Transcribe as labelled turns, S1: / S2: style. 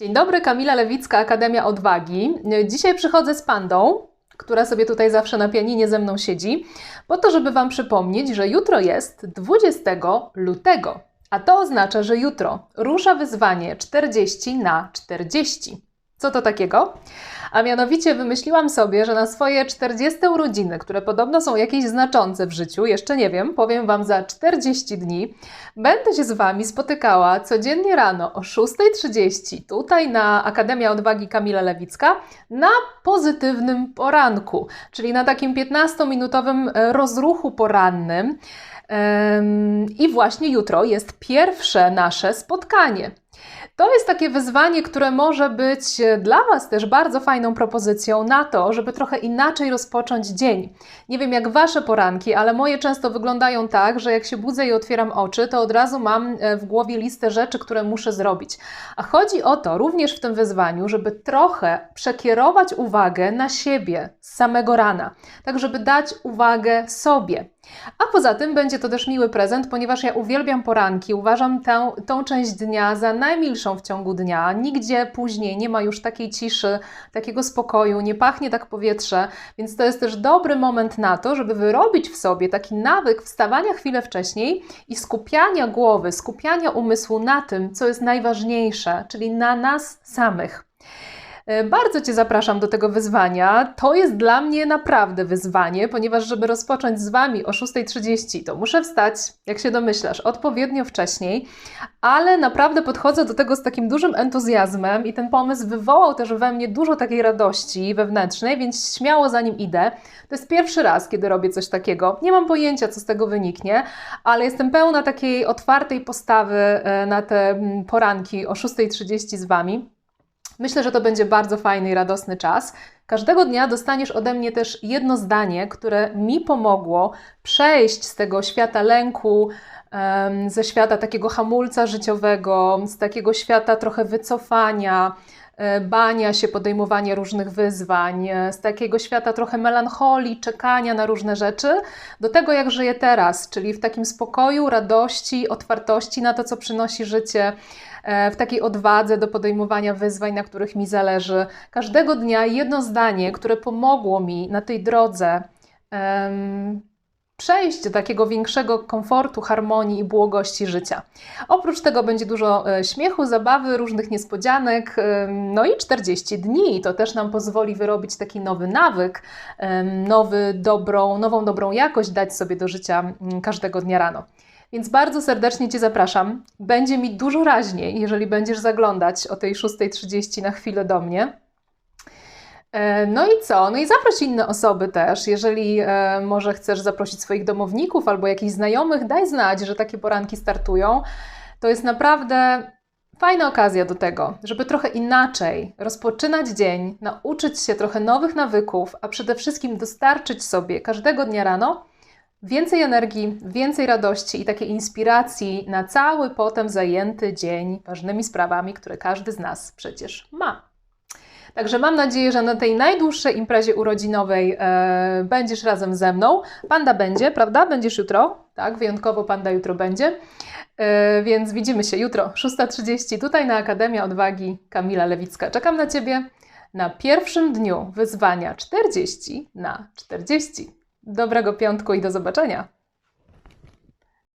S1: Dzień dobry, Kamila Lewicka, Akademia Odwagi. Dzisiaj przychodzę z pandą, która sobie tutaj zawsze na pianinie ze mną siedzi, po to, żeby Wam przypomnieć, że jutro jest 20 lutego. A to oznacza, że jutro rusza wyzwanie 40 na 40. Co to takiego? A mianowicie wymyśliłam sobie, że na swoje 40 urodziny, które podobno są jakieś znaczące w życiu, jeszcze nie wiem, powiem Wam za 40 dni, będę się z Wami spotykała codziennie rano o 6.30 tutaj na Akademia Odwagi Kamila Lewicka na pozytywnym poranku, czyli na takim 15-minutowym e, rozruchu porannym. I właśnie jutro jest pierwsze nasze spotkanie. To jest takie wyzwanie, które może być dla Was też bardzo fajną propozycją na to, żeby trochę inaczej rozpocząć dzień. Nie wiem jak Wasze poranki, ale moje często wyglądają tak, że jak się budzę i otwieram oczy, to od razu mam e, w głowie listę rzeczy, które muszę zrobić. A chodzi o to również w tym wyzwaniu, żeby trochę przekierować uwagę na siebie z samego rana, tak żeby dać uwagę sobie. A poza tym będzie to też miły prezent, ponieważ ja uwielbiam poranki, uważam tę, tą część dnia za najmilszą w ciągu dnia. Nigdzie później nie ma już takiej ciszy, takiego spokoju, nie pachnie tak powietrze, więc to jest też dobry moment na to, żeby wyrobić w sobie taki nawyk wstawania chwilę wcześniej i skupiania głowy, skupiania umysłu na tym, co jest najważniejsze, czyli na nas samych. E, bardzo Cię zapraszam do tego wyzwania. To jest dla mnie naprawdę wyzwanie, ponieważ żeby rozpocząć z Wami o 6.30, to muszę wstać, jak się domyślasz, odpowiednio wcześniej, ale naprawdę podchodzę do tego z takim dużym entuzjazmem i ten pomysł wywołał też we mnie dużo takiej radości wewnętrznej, więc śmiało za nim idę. To jest pierwszy raz, kiedy robię coś takiego. Nie mam pojęcia, co z tego wyniknie, ale jestem pełna takiej otwartej postawy e, na te mm, poranki o 6.30 z Wami. Myślę, że to będzie bardzo fajny i radosny czas. Każdego dnia dostaniesz ode mnie też jedno zdanie, które mi pomogło przejść z tego świata lęku, ze świata takiego hamulca życiowego, z takiego świata trochę wycofania, e, bania się, podejmowania różnych wyzwań, e, z takiego świata trochę melancholii, czekania na różne rzeczy, do tego, jak żyję teraz, czyli w takim spokoju, radości, otwartości na to, co przynosi życie, w takiej odwadze do podejmowania wyzwań, na których mi zależy. Każdego dnia jedno zdanie, które pomogło mi na tej drodze um, przejść do takiego większego komfortu, harmonii i błogości życia. Oprócz tego będzie dużo e, śmiechu, zabawy, różnych niespodzianek, no i 40 dni. To też nam pozwoli wyrobić taki nowy nawyk, nowy, dobrą, nową dobrą jakość dać sobie do życia mm, każdego dnia rano. Więc bardzo serdecznie Cię zapraszam. Będzie mi dużo raźniej, jeżeli będziesz zaglądać o tej 6.30 na chwilę do mnie. E, no i co? No i zaproś inne osoby też. Jeżeli e, może chcesz zaprosić swoich domowników albo jakichś znajomych, daj znać, że takie poranki startują. To jest naprawdę fajna okazja do tego, żeby trochę inaczej rozpoczynać dzień, nauczyć się trochę nowych nawyków, a przede wszystkim dostarczyć sobie każdego dnia rano Więcej energii, więcej radości i takiej inspiracji na cały potem zajęty dzień ważnymi sprawami, które każdy z nas przecież ma. Także mam nadzieję, że na tej najdłuższej imprezie urodzinowej e, będziesz razem ze mną. Panda będzie, prawda? Będziesz jutro, tak? Wyjątkowo Panda jutro będzie. E, więc widzimy się jutro, 6.30 tutaj na Akademia Odwagi Kamila Lewicka. Czekam na Ciebie na pierwszym dniu wyzwania 40 na 40. Dobrego piątku i do zobaczenia.